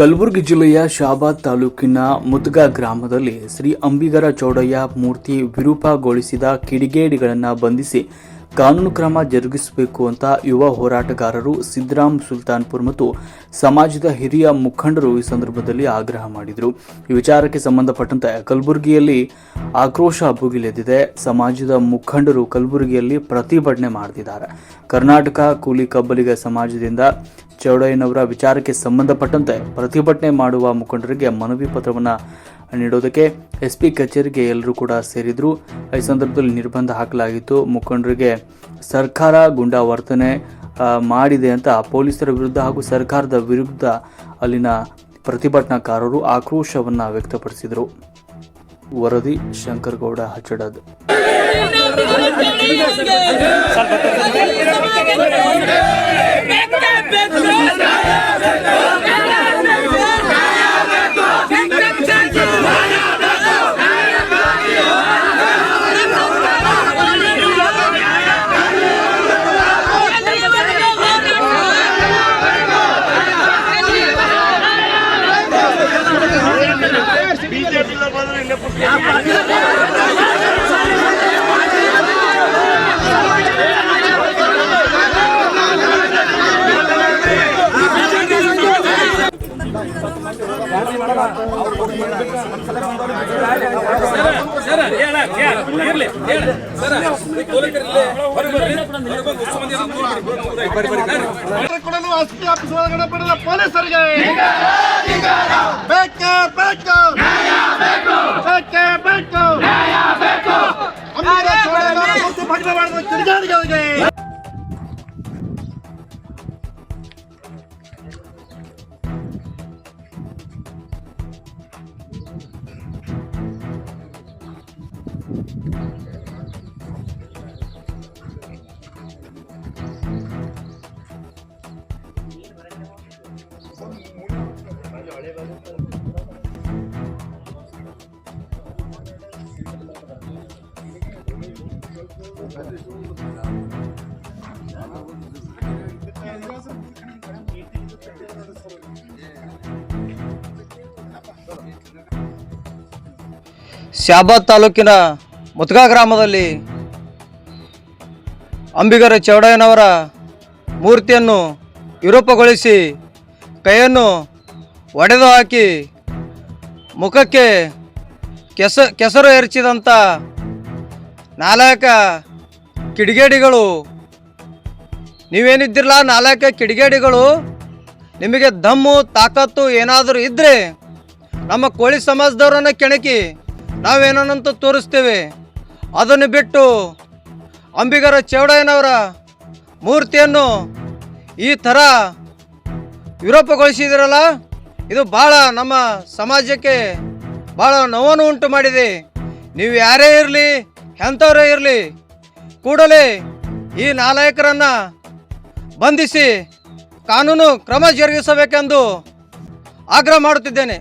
ಕಲಬುರಗಿ ಜಿಲ್ಲೆಯ ಶಾಬಾದ್ ತಾಲೂಕಿನ ಮುದ್ಗಾ ಗ್ರಾಮದಲ್ಲಿ ಶ್ರೀ ಅಂಬಿಗರ ಚೌಡಯ್ಯ ಮೂರ್ತಿ ವಿರೂಪಗೊಳಿಸಿದ ಕಿಡಿಗೇಡಿಗಳನ್ನು ಬಂಧಿಸಿ ಕಾನೂನು ಕ್ರಮ ಜರುಗಿಸಬೇಕು ಅಂತ ಯುವ ಹೋರಾಟಗಾರರು ಸಿದ್ದರಾಮ್ ಸುಲ್ತಾನ್ಪುರ್ ಮತ್ತು ಸಮಾಜದ ಹಿರಿಯ ಮುಖಂಡರು ಈ ಸಂದರ್ಭದಲ್ಲಿ ಆಗ್ರಹ ಮಾಡಿದರು. ಈ ವಿಚಾರಕ್ಕೆ ಸಂಬಂಧಪಟ್ಟಂತೆ ಕಲಬುರಗಿಯಲ್ಲಿ ಆಕ್ರೋಶ ಭುಗಿಲೆದ್ದಿದೆ. ಸಮಾಜದ ಮುಖಂಡರು ಕಲಬುರಗಿಯಲ್ಲಿ ಪ್ರತಿಭಟನೆ ಮಾಡುತ್ತಿದ್ದಾರೆ ಕರ್ನಾಟಕ ಕೂಲಿ ಕಬ್ಬಲಿಗ ಸಮಾಜದಿಂದ ಚೌಡಯ್ಯನವರ ವಿಚಾರಕ್ಕೆ ಸಂಬಂಧಪಟ್ಟಂತೆ ಪ್ರತಿಭಟನೆ ಮಾಡುವ ಮುಖಂಡರಿಗೆ ಮನವಿ ಪತ್ರವನ್ನು ನೀಡೋದಕ್ಕೆ ಎಸ್ ಪಿ ಕಚೇರಿಗೆ ಎಲ್ಲರೂ ಕೂಡ ಸೇರಿದ್ರು. ಈ ಸಂದರ್ಭದಲ್ಲಿ ನಿರ್ಬಂಧ ಹಾಕಲಾಗಿತ್ತು. ಮುಖಂಡರಿಗೆ ಸರ್ಕಾರ ಗುಂಡಾ ವರ್ತನೆ ಮಾಡಿದೆ ಅಂತ ಪೊಲೀಸರ ವಿರುದ್ಧ ಹಾಗೂ ಸರ್ಕಾರದ ವಿರುದ್ಧ ಅಲ್ಲಿನ ಪ್ರತಿಭಟನಾಕಾರರು ಆಕ್ರೋಶವನ್ನು ವ್ಯಕ್ತಪಡಿಸಿದರು. ವರದಿ ಶಂಕರಗೌಡ ಹಚ್ಚಡದ್. Petra! ಬರೆದ ಪೊಲೀಸರಿಗೆ ಬೇಕು ಬೇಕೇ ಬೇಕು. ಶಾಬಾದ್ ತಾಲೂಕಿನ ಮುತ್ಗಾ ಗ್ರಾಮದಲ್ಲಿ ಅಂಬಿಗರ ಚೌಡಯ್ಯನವರ ಮೂರ್ತಿಯನ್ನು ವಿರೂಪಗೊಳಿಸಿ ಕೈಯನ್ನು ಒಡೆದು ಹಾಕಿ ಮುಖಕ್ಕೆ ಕೆಸ, ಕೆಸರು ಎರಚಿದಂಥ ನಾಲ್ಕ ಕಿಡಿಗೇಡಿಗಳು. ನೀವೇನಿದ್ದಿರಲ್ಲ ನಾಲ್ಕ ಕಿಡಿಗೇಡಿಗಳು? ನಿಮಗೆ ದಮ್ಮು, ತಾಕತ್ತು ಏನಾದರೂ ಇದ್ದರೆ ನಮ್ಮ ಕೋಳಿ ಸಮಾಜದವರನ್ನ ಕೆಣಕಿ ನಾವೇನಂತ ತೋರಿಸ್ತೇವೆ. ಅದನ್ನು ಬಿಟ್ಟು ಅಂಬಿಗರ ಚೌಡಯ್ಯನವರ ಮೂರ್ತಿಯನ್ನು ಈ ಥರ ವಿರೂಪಗೊಳಿಸಿದಿರಲ್ಲ? ಇದು ಭಾಳ ನಮ್ಮ ಸಮಾಜಕ್ಕೆ ಭಾಳ ನೋವನ್ನು ಉಂಟು ಮಾಡಿದೆ. ನೀವು ಯಾರೇ ಇರಲಿ, ಎಂಥವರೇ ಇರಲಿ, ಕೂಡಲೇ ಈ ನಾಲಾಯಕರನ್ನು ಬಂಧಿಸಿ ಕಾನೂನು ಕ್ರಮ ಜರುಗಿಸಬೇಕೆಂದು ಆಗ್ರಹ ಮಾಡುತ್ತಿದ್ದೇನೆ.